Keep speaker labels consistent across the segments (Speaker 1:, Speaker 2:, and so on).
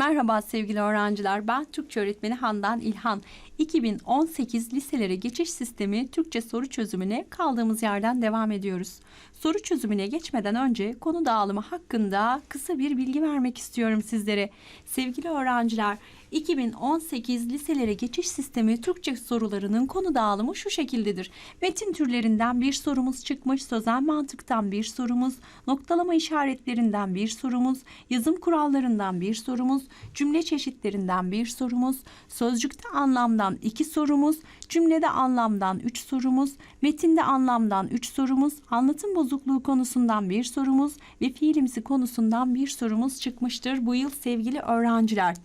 Speaker 1: Merhaba sevgili öğrenciler. Ben Türkçe öğretmeni Handan İlhan. 2018 liselere geçiş sistemi Türkçe soru çözümüne kaldığımız yerden devam ediyoruz. Soru çözümüne geçmeden önce konu dağılımı hakkında kısa bir bilgi vermek istiyorum sizlere. Sevgili öğrenciler, 2018 liselere geçiş sistemi Türkçe sorularının konu dağılımı şu şekildedir. Metin türlerinden bir sorumuz çıkmış, sözel mantıktan bir sorumuz, noktalama işaretlerinden bir sorumuz, yazım kurallarından bir sorumuz, cümle çeşitlerinden bir sorumuz, sözcükte anlamdan iki sorumuz, cümlede anlamdan üç sorumuz, metinde anlamdan üç sorumuz, anlatım bozukluğu konusundan bir sorumuz ve fiilimsi konusundan bir sorumuz çıkmıştır bu yıl sevgili öğrenciler.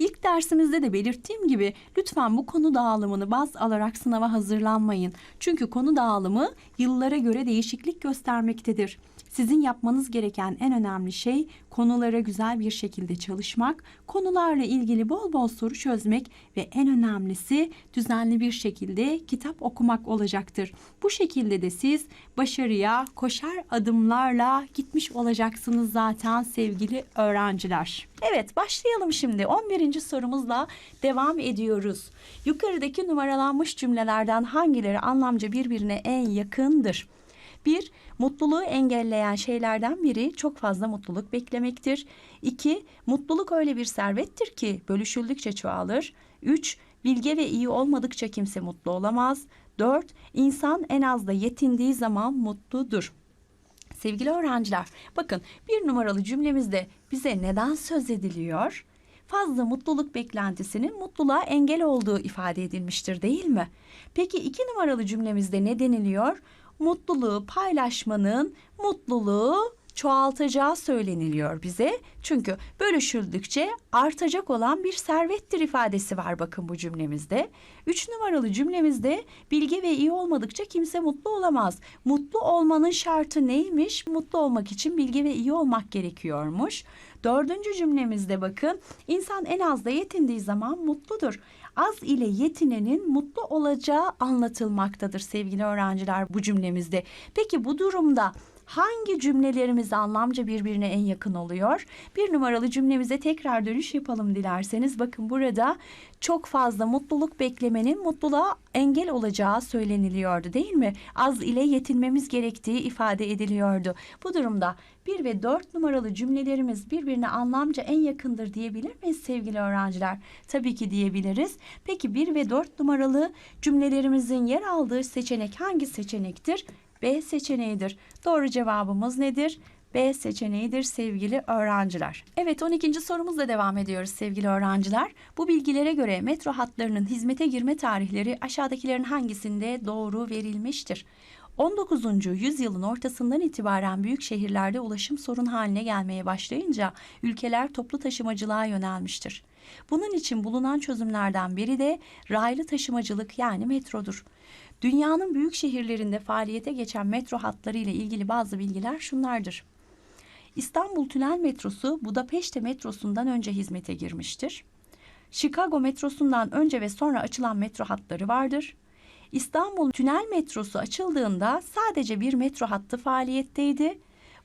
Speaker 1: İlk dersimizde de belirttiğim gibi lütfen bu konu dağılımını baz alarak sınava hazırlanmayın. Çünkü konu dağılımı yıllara göre değişiklik göstermektedir. Sizin yapmanız gereken en önemli şey konulara güzel bir şekilde çalışmak, konularla ilgili bol bol soru çözmek ve en önemlisi düzenli bir şekilde kitap okumak olacaktır. Bu şekilde de siz başarıya koşar adımlarla gitmiş olacaksınız zaten sevgili öğrenciler. Evet başlayalım şimdi 11. sorumuzla devam ediyoruz. Yukarıdaki numaralanmış cümlelerden hangileri anlamca birbirine en yakındır? Bir, mutluluğu engelleyen şeylerden biri çok fazla mutluluk beklemektir. İki, mutluluk öyle bir servettir ki bölüşüldükçe çoğalır. Üç, bilge ve iyi olmadıkça kimse mutlu olamaz. Dört, insan en az da yetindiği zaman mutludur. Sevgili öğrenciler, bakın bir numaralı cümlemizde bize neden söz ediliyor? Fazla mutluluk beklentisinin mutluluğa engel olduğu ifade edilmiştir değil mi? Peki iki numaralı cümlemizde ne deniliyor? Mutluluğu paylaşmanın mutluluğu çoğaltacağı söyleniliyor bize. Çünkü bölüşüldükçe artacak olan bir servettir ifadesi var bakın bu cümlemizde. Üç numaralı cümlemizde bilgi ve iyi olmadıkça kimse mutlu olamaz. Mutlu olmanın şartı neymiş? Mutlu olmak için bilgi ve iyi olmak gerekiyormuş. Dördüncü cümlemizde bakın insan en az da yetindiği zaman mutludur. Az ile yetinenin mutlu olacağı anlatılmaktadır sevgili öğrenciler bu cümlemizde. Peki bu durumda hangi cümlelerimiz anlamca birbirine en yakın oluyor? Bir numaralı cümlemize tekrar dönüş yapalım dilerseniz. Bakın burada çok fazla mutluluk beklemenin mutluluğa engel olacağı söyleniliyordu değil mi? Az ile yetinmemiz gerektiği ifade ediliyordu. Bu durumda 1 ve 4 numaralı cümlelerimiz birbirine anlamca en yakındır diyebilir miyiz sevgili öğrenciler? Tabii ki diyebiliriz. Peki 1 ve 4 numaralı cümlelerimizin yer aldığı seçenek hangi seçenektir? B seçeneğidir. Doğru cevabımız nedir? B seçeneğidir sevgili öğrenciler. Evet 12. sorumuzla devam ediyoruz sevgili öğrenciler. Bu bilgilere göre metro hatlarının hizmete girme tarihleri aşağıdakilerin hangisinde doğru verilmiştir? 19. yüzyılın ortasından itibaren büyük şehirlerde ulaşım sorun haline gelmeye başlayınca ülkeler toplu taşımacılığa yönelmiştir. Bunun için bulunan çözümlerden biri de raylı taşımacılık yani metrodur. Dünyanın büyük şehirlerinde faaliyete geçen metro hatları ile ilgili bazı bilgiler şunlardır. İstanbul Tünel Metrosu Budapeşte metrosundan önce hizmete girmiştir. Chicago metrosundan önce ve sonra açılan metro hatları vardır. İstanbul Tünel Metrosu açıldığında sadece bir metro hattı faaliyetteydi.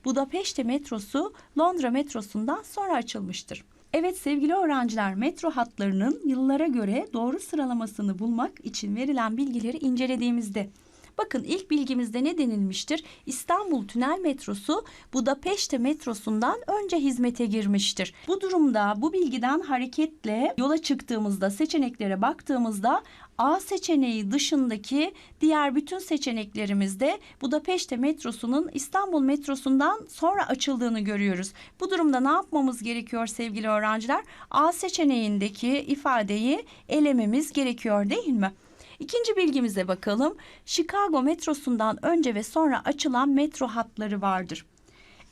Speaker 1: Budapeşte metrosu Londra metrosundan sonra açılmıştır. Evet sevgili öğrenciler metro hatlarının yıllara göre doğru sıralamasını bulmak için verilen bilgileri incelediğimizde Bakın ilk bilgimizde ne denilmiştir? İstanbul Tünel Metrosu Budapeşte metrosundan önce hizmete girmiştir. Bu durumda bu bilgiden hareketle yola çıktığımızda seçeneklere baktığımızda A seçeneği dışındaki diğer bütün seçeneklerimizde Budapeşte metrosunun İstanbul metrosundan sonra açıldığını görüyoruz. Bu durumda ne yapmamız gerekiyor sevgili öğrenciler? A seçeneğindeki ifadeyi elememiz gerekiyor değil mi? İkinci bilgimize bakalım. Chicago metrosundan önce ve sonra açılan metro hatları vardır.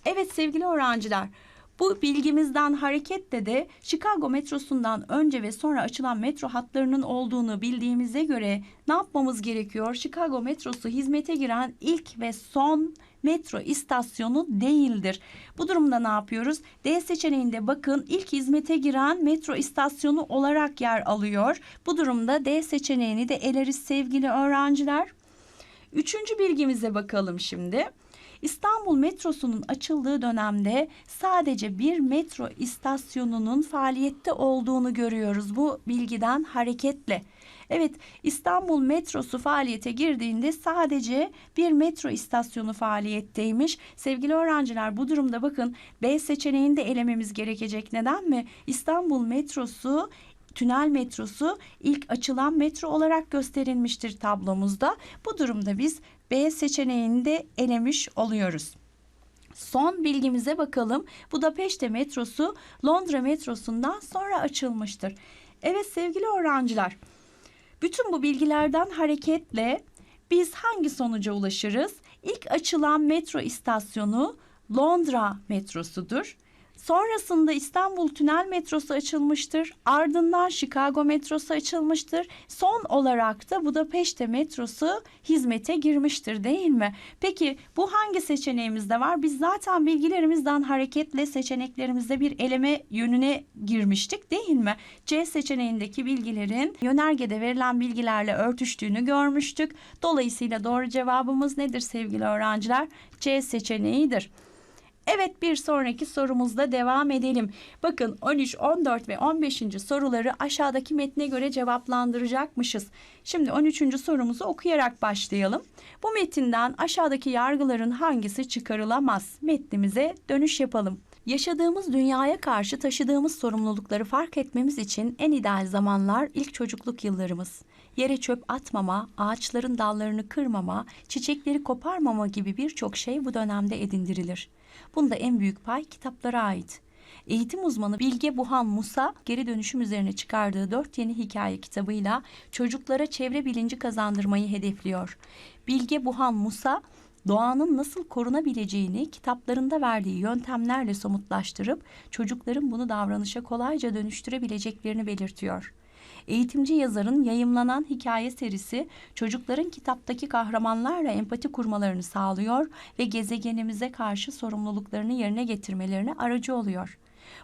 Speaker 1: Evet sevgili öğrenciler, bu bilgimizden hareketle de Chicago metrosundan önce ve sonra açılan metro hatlarının olduğunu bildiğimize göre ne yapmamız gerekiyor? Chicago metrosu hizmete giren ilk ve son metro istasyonu değildir. Bu durumda ne yapıyoruz? D seçeneğinde bakın ilk hizmete giren metro istasyonu olarak yer alıyor. Bu durumda D seçeneğini de eleriz sevgili öğrenciler. Üçüncü bilgimize bakalım şimdi. İstanbul metrosunun açıldığı dönemde sadece bir metro istasyonunun faaliyette olduğunu görüyoruz bu bilgiden hareketle. Evet İstanbul metrosu faaliyete girdiğinde sadece bir metro istasyonu faaliyetteymiş. Sevgili öğrenciler bu durumda bakın B seçeneğini de elememiz gerekecek. Neden mi? İstanbul metrosu tünel metrosu ilk açılan metro olarak gösterilmiştir tablomuzda. Bu durumda biz B seçeneğini de elemiş oluyoruz. Son bilgimize bakalım. Budapeşte metrosu Londra metrosundan sonra açılmıştır. Evet sevgili öğrenciler, bütün bu bilgilerden hareketle biz hangi sonuca ulaşırız? İlk açılan metro istasyonu Londra metrosudur. Sonrasında İstanbul Tünel metrosu açılmıştır. Ardından Chicago metrosu açılmıştır. Son olarak da Budapeşte metrosu hizmete girmiştir değil mi? Peki bu hangi seçeneğimizde var? Biz zaten bilgilerimizden hareketle seçeneklerimizde bir eleme yönüne girmiştik değil mi? C seçeneğindeki bilgilerin yönergede verilen bilgilerle örtüştüğünü görmüştük. Dolayısıyla doğru cevabımız nedir sevgili öğrenciler? C seçeneğidir. Evet bir sonraki sorumuzda devam edelim. Bakın 13, 14 ve 15. soruları aşağıdaki metne göre cevaplandıracakmışız. Şimdi 13. sorumuzu okuyarak başlayalım. Bu metinden aşağıdaki yargıların hangisi çıkarılamaz? Metnimize dönüş yapalım. Yaşadığımız dünyaya karşı taşıdığımız sorumlulukları fark etmemiz için en ideal zamanlar ilk çocukluk yıllarımız. Yere çöp atmama, ağaçların dallarını kırmama, çiçekleri koparmama gibi birçok şey bu dönemde edindirilir. Bunda en büyük pay kitaplara ait. Eğitim uzmanı Bilge Buhan Musa geri dönüşüm üzerine çıkardığı dört yeni hikaye kitabıyla çocuklara çevre bilinci kazandırmayı hedefliyor. Bilge Buhan Musa doğanın nasıl korunabileceğini kitaplarında verdiği yöntemlerle somutlaştırıp çocukların bunu davranışa kolayca dönüştürebileceklerini belirtiyor. Eğitimci yazarın yayımlanan hikaye serisi çocukların kitaptaki kahramanlarla empati kurmalarını sağlıyor ve gezegenimize karşı sorumluluklarını yerine getirmelerine aracı oluyor.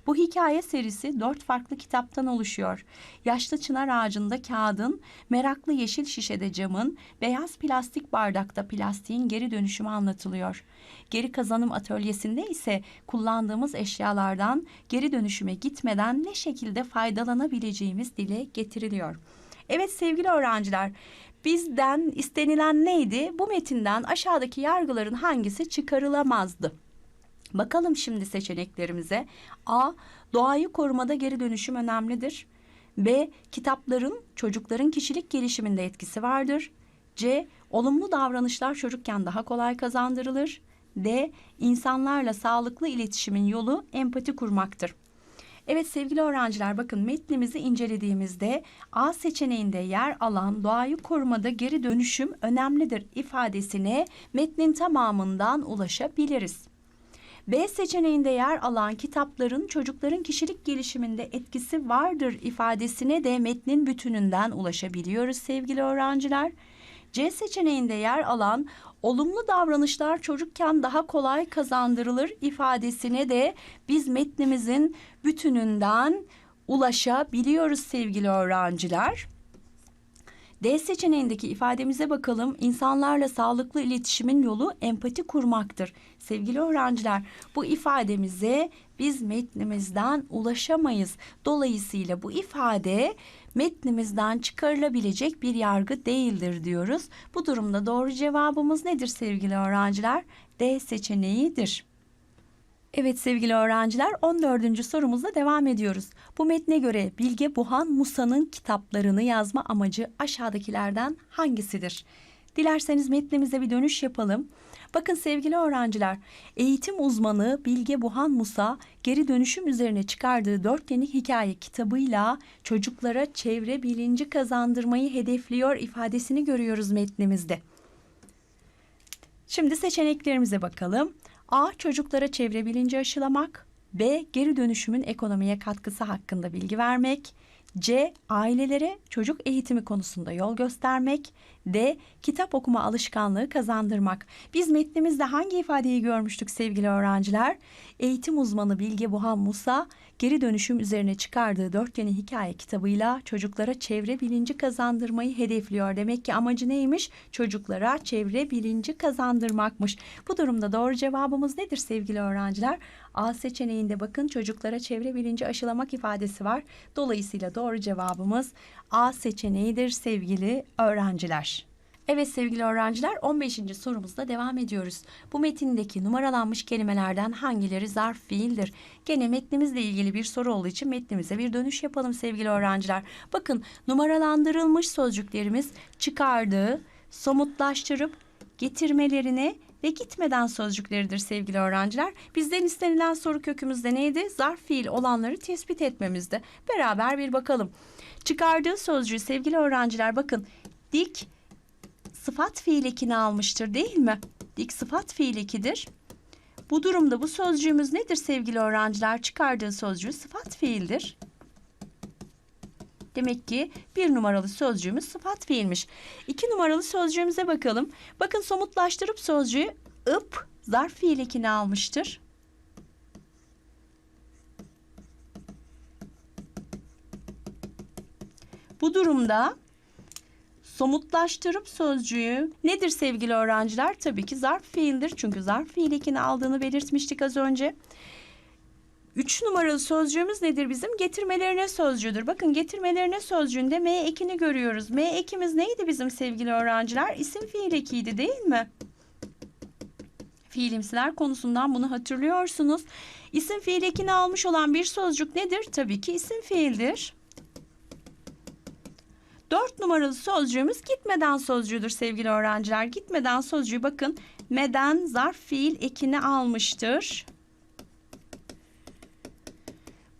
Speaker 1: Bu hikaye serisi dört farklı kitaptan oluşuyor. Yaşlı çınar ağacında kağıdın, meraklı yeşil şişede camın, beyaz plastik bardakta plastiğin geri dönüşümü anlatılıyor. Geri kazanım atölyesinde ise kullandığımız eşyalardan geri dönüşüme gitmeden ne şekilde faydalanabileceğimiz dile getiriliyor. Evet sevgili öğrenciler, bizden istenilen neydi? Bu metinden aşağıdaki yargıların hangisi çıkarılamazdı? Bakalım şimdi seçeneklerimize. A. Doğayı korumada geri dönüşüm önemlidir. B. Kitapların çocukların kişilik gelişiminde etkisi vardır. C. Olumlu davranışlar çocukken daha kolay kazandırılır. D. İnsanlarla sağlıklı iletişimin yolu empati kurmaktır. Evet sevgili öğrenciler bakın metnimizi incelediğimizde A seçeneğinde yer alan doğayı korumada geri dönüşüm önemlidir ifadesine metnin tamamından ulaşabiliriz. B seçeneğinde yer alan kitapların çocukların kişilik gelişiminde etkisi vardır ifadesine de metnin bütününden ulaşabiliyoruz sevgili öğrenciler. C seçeneğinde yer alan olumlu davranışlar çocukken daha kolay kazandırılır ifadesine de biz metnimizin bütününden ulaşabiliyoruz sevgili öğrenciler. D seçeneğindeki ifademize bakalım. İnsanlarla sağlıklı iletişimin yolu empati kurmaktır. Sevgili öğrenciler, bu ifademize biz metnimizden ulaşamayız. Dolayısıyla bu ifade metnimizden çıkarılabilecek bir yargı değildir diyoruz. Bu durumda doğru cevabımız nedir sevgili öğrenciler? D seçeneğidir. Evet sevgili öğrenciler 14. sorumuzla devam ediyoruz. Bu metne göre Bilge Buhan Musa'nın kitaplarını yazma amacı aşağıdakilerden hangisidir? Dilerseniz metnimize bir dönüş yapalım. Bakın sevgili öğrenciler, eğitim uzmanı Bilge Buhan Musa geri dönüşüm üzerine çıkardığı dört yeni hikaye kitabıyla çocuklara çevre bilinci kazandırmayı hedefliyor ifadesini görüyoruz metnimizde. Şimdi seçeneklerimize bakalım. A. Çocuklara çevre bilinci aşılamak. B. Geri dönüşümün ekonomiye katkısı hakkında bilgi vermek. C. Ailelere çocuk eğitimi konusunda yol göstermek. D. Kitap okuma alışkanlığı kazandırmak. Biz metnimizde hangi ifadeyi görmüştük sevgili öğrenciler? Eğitim uzmanı Bilge Buhan Musa geri dönüşüm üzerine çıkardığı dörtgeni hikaye kitabıyla çocuklara çevre bilinci kazandırmayı hedefliyor. Demek ki amacı neymiş? Çocuklara çevre bilinci kazandırmakmış. Bu durumda doğru cevabımız nedir sevgili öğrenciler? A seçeneğinde bakın çocuklara çevre bilinci aşılamak ifadesi var. Dolayısıyla doğru cevabımız A seçeneğidir sevgili öğrenciler. Evet sevgili öğrenciler 15. sorumuzda devam ediyoruz. Bu metindeki numaralanmış kelimelerden hangileri zarf fiildir? Gene metnimizle ilgili bir soru olduğu için metnimize bir dönüş yapalım sevgili öğrenciler. Bakın numaralandırılmış sözcüklerimiz çıkardığı, somutlaştırıp getirmelerini ve gitmeden sözcükleridir sevgili öğrenciler. Bizden istenilen soru kökümüzde neydi? Zarf fiil olanları tespit etmemizdi. Beraber bir bakalım. Çıkardığı sözcüğü sevgili öğrenciler bakın dik sıfat fiil ekini almıştır değil mi? Dik sıfat fiil ekidir. Bu durumda bu sözcüğümüz nedir sevgili öğrenciler? Çıkardığı sözcüğü sıfat fiildir. Demek ki bir numaralı sözcüğümüz sıfat fiilmiş. İki numaralı sözcüğümüze bakalım. Bakın somutlaştırıp sözcüğü ıp zarf fiil ekini almıştır. Bu durumda somutlaştırıp sözcüğü nedir sevgili öğrenciler? Tabii ki zarf fiildir. Çünkü zarf fiil ekini aldığını belirtmiştik az önce. Üç numaralı sözcüğümüz nedir bizim? Getirmelerine sözcüğüdür. Bakın getirmelerine sözcüğünde M ekini görüyoruz. M ekimiz neydi bizim sevgili öğrenciler? İsim fiil ekiydi değil mi? Fiilimsiler konusundan bunu hatırlıyorsunuz. İsim fiil ekini almış olan bir sözcük nedir? Tabii ki isim fiildir. Dört numaralı sözcüğümüz gitmeden sözcüğüdür sevgili öğrenciler. Gitmeden sözcüğü bakın meden zarf fiil ekini almıştır.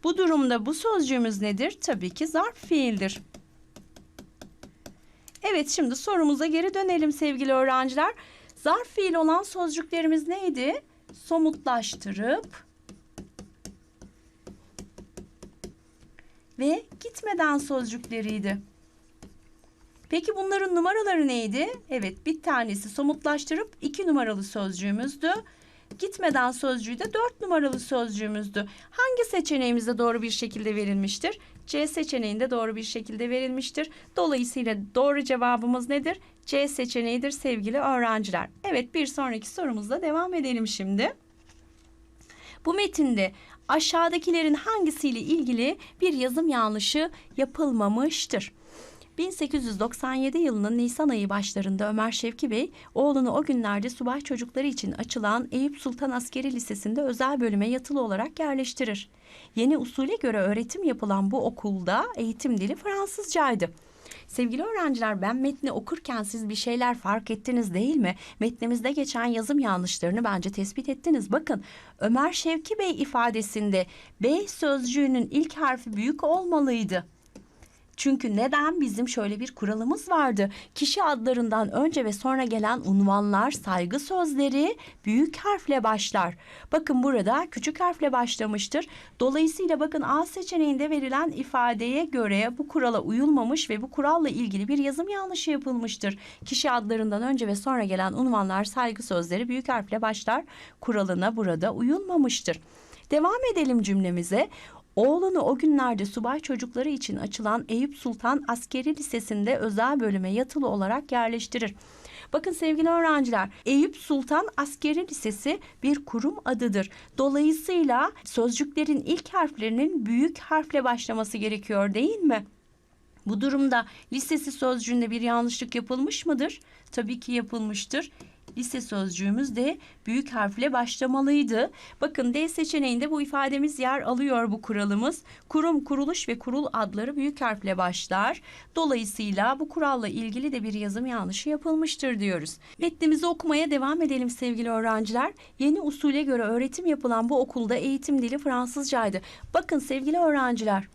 Speaker 1: Bu durumda bu sözcüğümüz nedir? Tabii ki zarf fiildir. Evet şimdi sorumuza geri dönelim sevgili öğrenciler. Zarf fiil olan sözcüklerimiz neydi? Somutlaştırıp ve gitmeden sözcükleriydi. Peki bunların numaraları neydi? Evet bir tanesi somutlaştırıp iki numaralı sözcüğümüzdü. Gitmeden sözcüğü de dört numaralı sözcüğümüzdü. Hangi seçeneğimizde doğru bir şekilde verilmiştir? C seçeneğinde doğru bir şekilde verilmiştir. Dolayısıyla doğru cevabımız nedir? C seçeneğidir sevgili öğrenciler. Evet bir sonraki sorumuzla devam edelim şimdi. Bu metinde aşağıdakilerin hangisiyle ilgili bir yazım yanlışı yapılmamıştır? 1897 yılının Nisan ayı başlarında Ömer Şevki Bey oğlunu o günlerde subay çocukları için açılan Eyüp Sultan Askeri Lisesi'nde özel bölüme yatılı olarak yerleştirir. Yeni usule göre öğretim yapılan bu okulda eğitim dili Fransızcaydı. Sevgili öğrenciler ben metni okurken siz bir şeyler fark ettiniz değil mi? Metnimizde geçen yazım yanlışlarını bence tespit ettiniz. Bakın Ömer Şevki Bey ifadesinde B sözcüğünün ilk harfi büyük olmalıydı. Çünkü neden bizim şöyle bir kuralımız vardı. Kişi adlarından önce ve sonra gelen unvanlar, saygı sözleri büyük harfle başlar. Bakın burada küçük harfle başlamıştır. Dolayısıyla bakın A seçeneğinde verilen ifadeye göre bu kurala uyulmamış ve bu kuralla ilgili bir yazım yanlışı yapılmıştır. Kişi adlarından önce ve sonra gelen unvanlar, saygı sözleri büyük harfle başlar. Kuralına burada uyulmamıştır. Devam edelim cümlemize. Oğlunu o günlerde subay çocukları için açılan Eyüp Sultan Askeri Lisesi'nde özel bölüme yatılı olarak yerleştirir. Bakın sevgili öğrenciler, Eyüp Sultan Askeri Lisesi bir kurum adıdır. Dolayısıyla sözcüklerin ilk harflerinin büyük harfle başlaması gerekiyor değil mi? Bu durumda lisesi sözcüğünde bir yanlışlık yapılmış mıdır? Tabii ki yapılmıştır lise sözcüğümüz de büyük harfle başlamalıydı. Bakın D seçeneğinde bu ifademiz yer alıyor bu kuralımız. Kurum, kuruluş ve kurul adları büyük harfle başlar. Dolayısıyla bu kuralla ilgili de bir yazım yanlışı yapılmıştır diyoruz. Metnimizi okumaya devam edelim sevgili öğrenciler. Yeni usule göre öğretim yapılan bu okulda eğitim dili Fransızcaydı. Bakın sevgili öğrenciler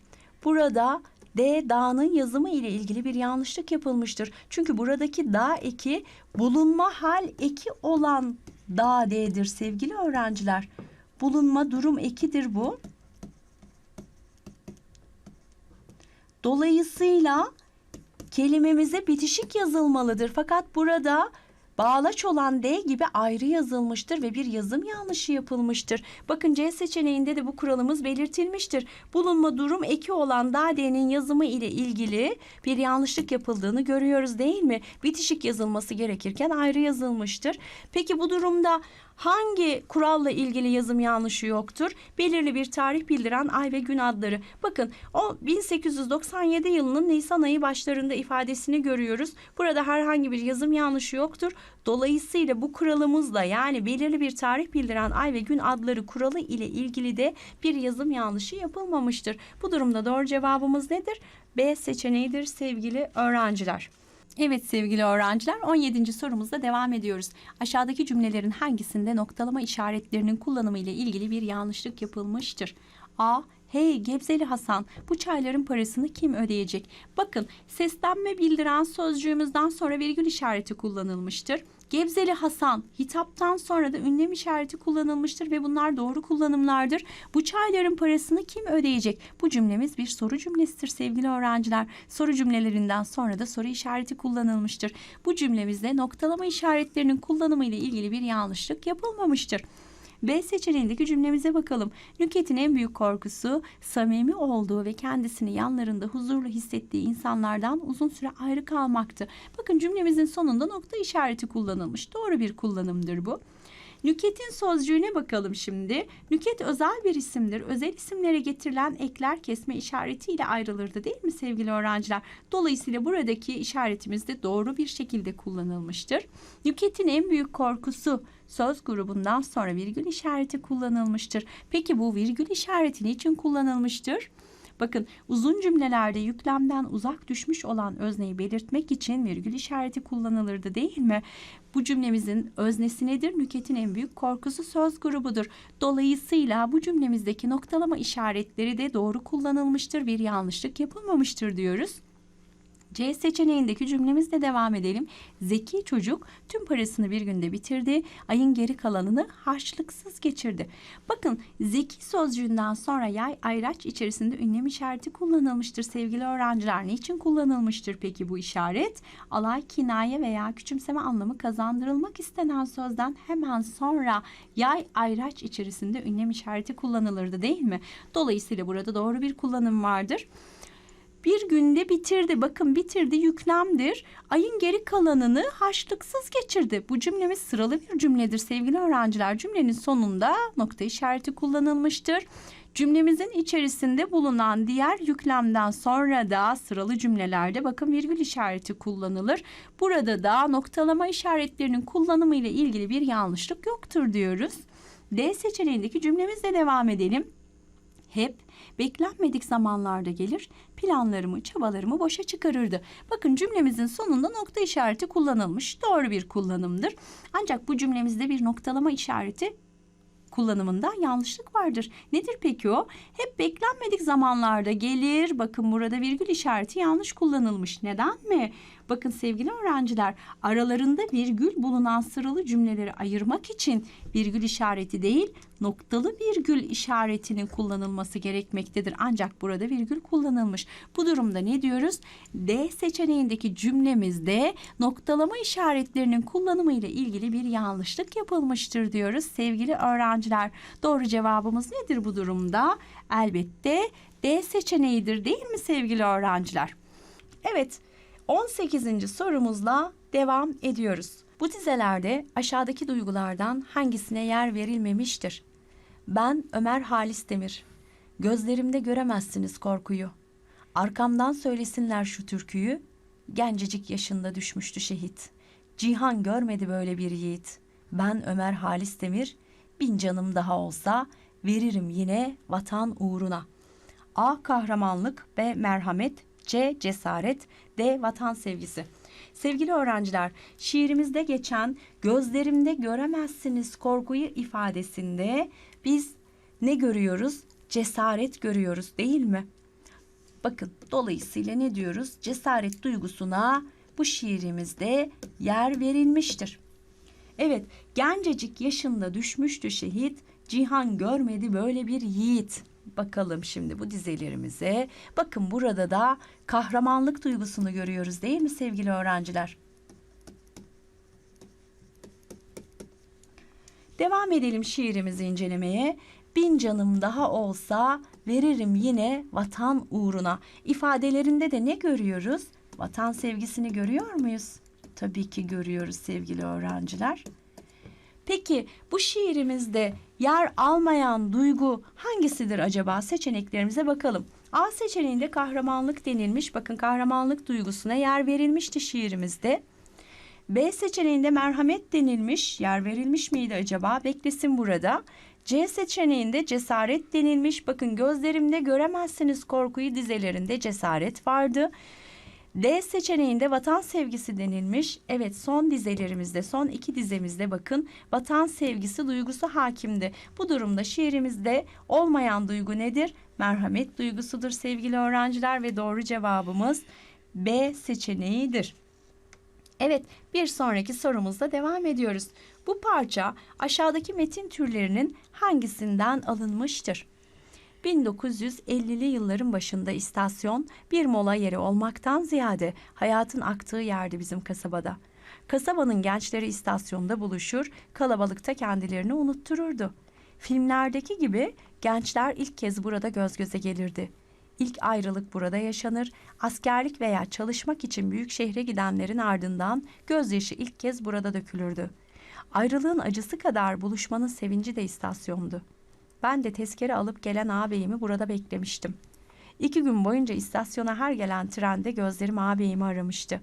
Speaker 1: burada D dağının yazımı ile ilgili bir yanlışlık yapılmıştır. Çünkü buradaki dağ eki bulunma hal eki olan dağ D'dir sevgili öğrenciler. Bulunma durum ekidir bu. Dolayısıyla kelimemize bitişik yazılmalıdır. Fakat burada bağlaç olan D gibi ayrı yazılmıştır ve bir yazım yanlışı yapılmıştır. Bakın C seçeneğinde de bu kuralımız belirtilmiştir. Bulunma durum eki olan da D'nin yazımı ile ilgili bir yanlışlık yapıldığını görüyoruz değil mi? Bitişik yazılması gerekirken ayrı yazılmıştır. Peki bu durumda hangi kuralla ilgili yazım yanlışı yoktur? Belirli bir tarih bildiren ay ve gün adları. Bakın o 1897 yılının Nisan ayı başlarında ifadesini görüyoruz. Burada herhangi bir yazım yanlışı yoktur. Dolayısıyla bu kuralımızla yani belirli bir tarih bildiren ay ve gün adları kuralı ile ilgili de bir yazım yanlışı yapılmamıştır. Bu durumda doğru cevabımız nedir? B seçeneğidir sevgili öğrenciler. Evet sevgili öğrenciler 17. sorumuzda devam ediyoruz. Aşağıdaki cümlelerin hangisinde noktalama işaretlerinin kullanımı ile ilgili bir yanlışlık yapılmıştır? A. Hey Gebzeli Hasan bu çayların parasını kim ödeyecek? Bakın seslenme bildiren sözcüğümüzden sonra virgül işareti kullanılmıştır. Gebzeli Hasan hitaptan sonra da ünlem işareti kullanılmıştır ve bunlar doğru kullanımlardır. Bu çayların parasını kim ödeyecek? Bu cümlemiz bir soru cümlesidir sevgili öğrenciler. Soru cümlelerinden sonra da soru işareti kullanılmıştır. Bu cümlemizde noktalama işaretlerinin kullanımı ile ilgili bir yanlışlık yapılmamıştır. B seçeneğindeki cümlemize bakalım. Nüket'in en büyük korkusu samimi olduğu ve kendisini yanlarında huzurlu hissettiği insanlardan uzun süre ayrı kalmaktı. Bakın cümlemizin sonunda nokta işareti kullanılmış. Doğru bir kullanımdır bu. Nüket'in sözcüğüne bakalım şimdi. Nüket özel bir isimdir. Özel isimlere getirilen ekler kesme işaretiyle ayrılırdı değil mi sevgili öğrenciler? Dolayısıyla buradaki işaretimiz de doğru bir şekilde kullanılmıştır. Nüket'in en büyük korkusu söz grubundan sonra virgül işareti kullanılmıştır. Peki bu virgül işareti niçin kullanılmıştır? Bakın uzun cümlelerde yüklemden uzak düşmüş olan özneyi belirtmek için virgül işareti kullanılırdı değil mi? Bu cümlemizin öznesi nedir? Nüketin en büyük korkusu söz grubudur. Dolayısıyla bu cümlemizdeki noktalama işaretleri de doğru kullanılmıştır. Bir yanlışlık yapılmamıştır diyoruz. C seçeneğindeki cümlemizle devam edelim. Zeki çocuk tüm parasını bir günde bitirdi. Ayın geri kalanını harçlıksız geçirdi. Bakın zeki sözcüğünden sonra yay ayraç içerisinde ünlem işareti kullanılmıştır sevgili öğrenciler. Niçin kullanılmıştır peki bu işaret? Alay, kinaye veya küçümseme anlamı kazandırılmak istenen sözden hemen sonra yay ayraç içerisinde ünlem işareti kullanılırdı değil mi? Dolayısıyla burada doğru bir kullanım vardır bir günde bitirdi. Bakın bitirdi yüklemdir. Ayın geri kalanını harçlıksız geçirdi. Bu cümlemiz sıralı bir cümledir sevgili öğrenciler. Cümlenin sonunda nokta işareti kullanılmıştır. Cümlemizin içerisinde bulunan diğer yüklemden sonra da sıralı cümlelerde bakın virgül işareti kullanılır. Burada da noktalama işaretlerinin kullanımı ile ilgili bir yanlışlık yoktur diyoruz. D seçeneğindeki cümlemizle devam edelim hep beklenmedik zamanlarda gelir, planlarımı, çabalarımı boşa çıkarırdı. Bakın cümlemizin sonunda nokta işareti kullanılmış. Doğru bir kullanımdır. Ancak bu cümlemizde bir noktalama işareti kullanımında yanlışlık vardır. Nedir peki o? Hep beklenmedik zamanlarda gelir. Bakın burada virgül işareti yanlış kullanılmış. Neden mi? Bakın sevgili öğrenciler aralarında virgül bulunan sıralı cümleleri ayırmak için virgül işareti değil noktalı virgül işaretinin kullanılması gerekmektedir. Ancak burada virgül kullanılmış. Bu durumda ne diyoruz? D seçeneğindeki cümlemizde noktalama işaretlerinin kullanımı ile ilgili bir yanlışlık yapılmıştır diyoruz sevgili öğrenciler. Doğru cevabımız nedir bu durumda? Elbette D seçeneğidir değil mi sevgili öğrenciler? Evet 18. sorumuzla devam ediyoruz. Bu dizelerde aşağıdaki duygulardan hangisine yer verilmemiştir? Ben Ömer Halis Demir. Gözlerimde göremezsiniz korkuyu. Arkamdan söylesinler şu türküyü. Gencecik yaşında düşmüştü şehit. Cihan görmedi böyle bir yiğit. Ben Ömer Halis Demir. Bin canım daha olsa veririm yine vatan uğruna. A. Kahramanlık B. Merhamet C. Cesaret D. Vatan sevgisi. Sevgili öğrenciler, şiirimizde geçen gözlerimde göremezsiniz korkuyu ifadesinde biz ne görüyoruz? Cesaret görüyoruz değil mi? Bakın dolayısıyla ne diyoruz? Cesaret duygusuna bu şiirimizde yer verilmiştir. Evet, gencecik yaşında düşmüştü şehit, cihan görmedi böyle bir yiğit. Bakalım şimdi bu dizelerimize. Bakın burada da kahramanlık duygusunu görüyoruz değil mi sevgili öğrenciler? Devam edelim şiirimizi incelemeye. Bin canım daha olsa veririm yine vatan uğruna. İfadelerinde de ne görüyoruz? Vatan sevgisini görüyor muyuz? Tabii ki görüyoruz sevgili öğrenciler. Peki bu şiirimizde yer almayan duygu hangisidir acaba? Seçeneklerimize bakalım. A seçeneğinde kahramanlık denilmiş. Bakın kahramanlık duygusuna yer verilmişti şiirimizde. B seçeneğinde merhamet denilmiş. Yer verilmiş miydi acaba? Beklesin burada. C seçeneğinde cesaret denilmiş. Bakın gözlerimde göremezsiniz korkuyu dizelerinde cesaret vardı. D seçeneğinde vatan sevgisi denilmiş. Evet son dizelerimizde son iki dizemizde bakın vatan sevgisi duygusu hakimdi. Bu durumda şiirimizde olmayan duygu nedir? Merhamet duygusudur sevgili öğrenciler ve doğru cevabımız B seçeneğidir. Evet, bir sonraki sorumuzda devam ediyoruz. Bu parça aşağıdaki metin türlerinin hangisinden alınmıştır? 1950'li yılların başında istasyon bir mola yeri olmaktan ziyade hayatın aktığı yerdi bizim kasabada. Kasabanın gençleri istasyonda buluşur, kalabalıkta kendilerini unuttururdu. Filmlerdeki gibi gençler ilk kez burada göz göze gelirdi. İlk ayrılık burada yaşanır. Askerlik veya çalışmak için büyük şehre gidenlerin ardından gözyaşı ilk kez burada dökülürdü. Ayrılığın acısı kadar buluşmanın sevinci de istasyondu. Ben de tezkere alıp gelen ağabeyimi burada beklemiştim. İki gün boyunca istasyona her gelen trende gözlerim ağabeyimi aramıştı.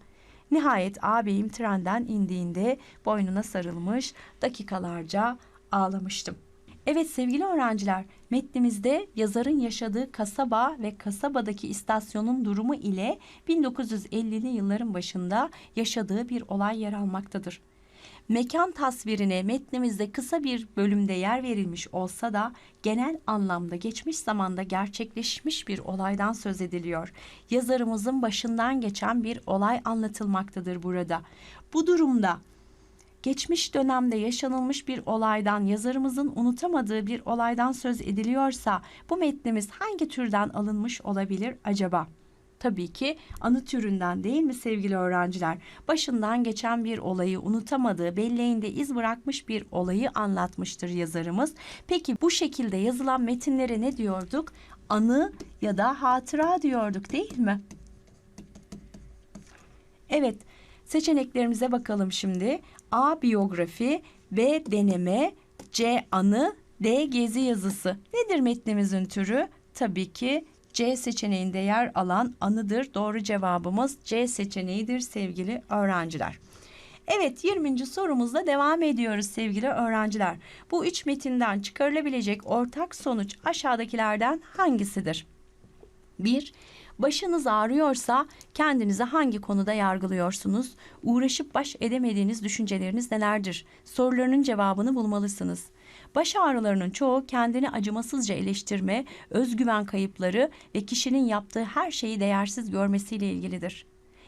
Speaker 1: Nihayet ağabeyim trenden indiğinde boynuna sarılmış dakikalarca ağlamıştım. Evet sevgili öğrenciler, metnimizde yazarın yaşadığı kasaba ve kasabadaki istasyonun durumu ile 1950'li yılların başında yaşadığı bir olay yer almaktadır. Mekan tasvirine metnimizde kısa bir bölümde yer verilmiş olsa da genel anlamda geçmiş zamanda gerçekleşmiş bir olaydan söz ediliyor. Yazarımızın başından geçen bir olay anlatılmaktadır burada. Bu durumda geçmiş dönemde yaşanılmış bir olaydan, yazarımızın unutamadığı bir olaydan söz ediliyorsa bu metnimiz hangi türden alınmış olabilir acaba? Tabii ki anı türünden değil mi sevgili öğrenciler? Başından geçen bir olayı unutamadığı, belleğinde iz bırakmış bir olayı anlatmıştır yazarımız. Peki bu şekilde yazılan metinlere ne diyorduk? Anı ya da hatıra diyorduk değil mi? Evet, seçeneklerimize bakalım şimdi. A. Biyografi B. Deneme C. Anı D. Gezi yazısı. Nedir metnimizin türü? Tabii ki C seçeneğinde yer alan anıdır. Doğru cevabımız C seçeneğidir sevgili öğrenciler. Evet 20. sorumuzla devam ediyoruz sevgili öğrenciler. Bu üç metinden çıkarılabilecek ortak sonuç aşağıdakilerden hangisidir? 1. Başınız ağrıyorsa kendinizi hangi konuda yargılıyorsunuz? Uğraşıp baş edemediğiniz düşünceleriniz nelerdir? Sorularının cevabını bulmalısınız. Baş ağrılarının çoğu kendini acımasızca eleştirme, özgüven kayıpları ve kişinin yaptığı her şeyi değersiz görmesiyle ilgilidir.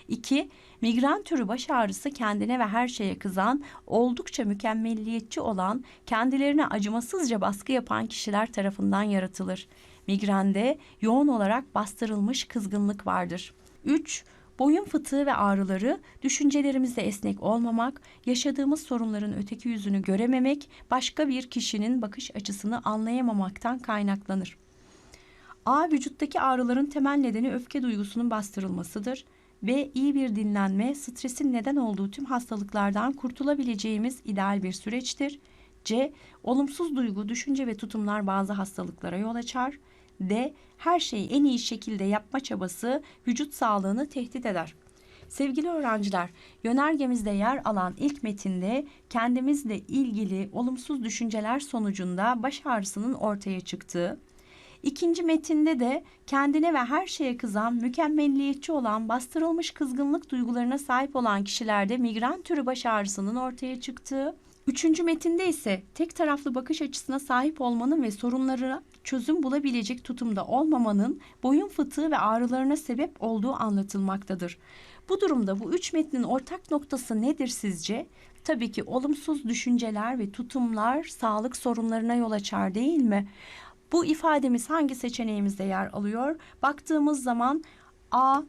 Speaker 1: 2. Migren türü baş ağrısı kendine ve her şeye kızan, oldukça mükemmelliyetçi olan, kendilerine acımasızca baskı yapan kişiler tarafından yaratılır. Migrende yoğun olarak bastırılmış kızgınlık vardır. 3. Boyun fıtığı ve ağrıları, düşüncelerimizde esnek olmamak, yaşadığımız sorunların öteki yüzünü görememek, başka bir kişinin bakış açısını anlayamamaktan kaynaklanır. A. Vücuttaki ağrıların temel nedeni öfke duygusunun bastırılmasıdır. B. iyi bir dinlenme, stresin neden olduğu tüm hastalıklardan kurtulabileceğimiz ideal bir süreçtir. C. Olumsuz duygu, düşünce ve tutumlar bazı hastalıklara yol açar. D. Her şeyi en iyi şekilde yapma çabası vücut sağlığını tehdit eder. Sevgili öğrenciler, yönergemizde yer alan ilk metinde kendimizle ilgili olumsuz düşünceler sonucunda baş ağrısının ortaya çıktığı, İkinci metinde de kendine ve her şeye kızan, mükemmelliyetçi olan, bastırılmış kızgınlık duygularına sahip olan kişilerde migren türü baş ağrısının ortaya çıktığı, Üçüncü metinde ise tek taraflı bakış açısına sahip olmanın ve sorunlara çözüm bulabilecek tutumda olmamanın boyun fıtığı ve ağrılarına sebep olduğu anlatılmaktadır. Bu durumda bu üç metnin ortak noktası nedir sizce? Tabii ki olumsuz düşünceler ve tutumlar sağlık sorunlarına yol açar değil mi? Bu ifademiz hangi seçeneğimizde yer alıyor? Baktığımız zaman A,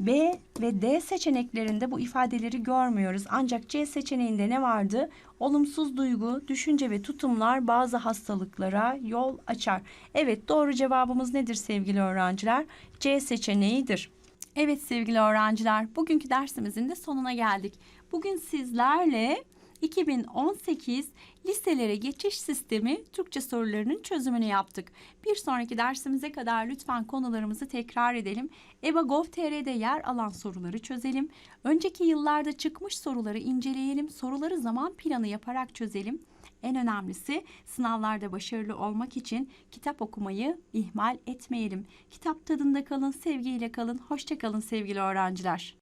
Speaker 1: B ve D seçeneklerinde bu ifadeleri görmüyoruz. Ancak C seçeneğinde ne vardı? Olumsuz duygu, düşünce ve tutumlar bazı hastalıklara yol açar. Evet doğru cevabımız nedir sevgili öğrenciler? C seçeneğidir. Evet sevgili öğrenciler, bugünkü dersimizin de sonuna geldik. Bugün sizlerle 2018 liselere geçiş sistemi Türkçe sorularının çözümünü yaptık. Bir sonraki dersimize kadar lütfen konularımızı tekrar edelim. EBA Gov.tr'de yer alan soruları çözelim. Önceki yıllarda çıkmış soruları inceleyelim. Soruları zaman planı yaparak çözelim. En önemlisi sınavlarda başarılı olmak için kitap okumayı ihmal etmeyelim. Kitap tadında kalın, sevgiyle kalın. Hoşça kalın sevgili öğrenciler.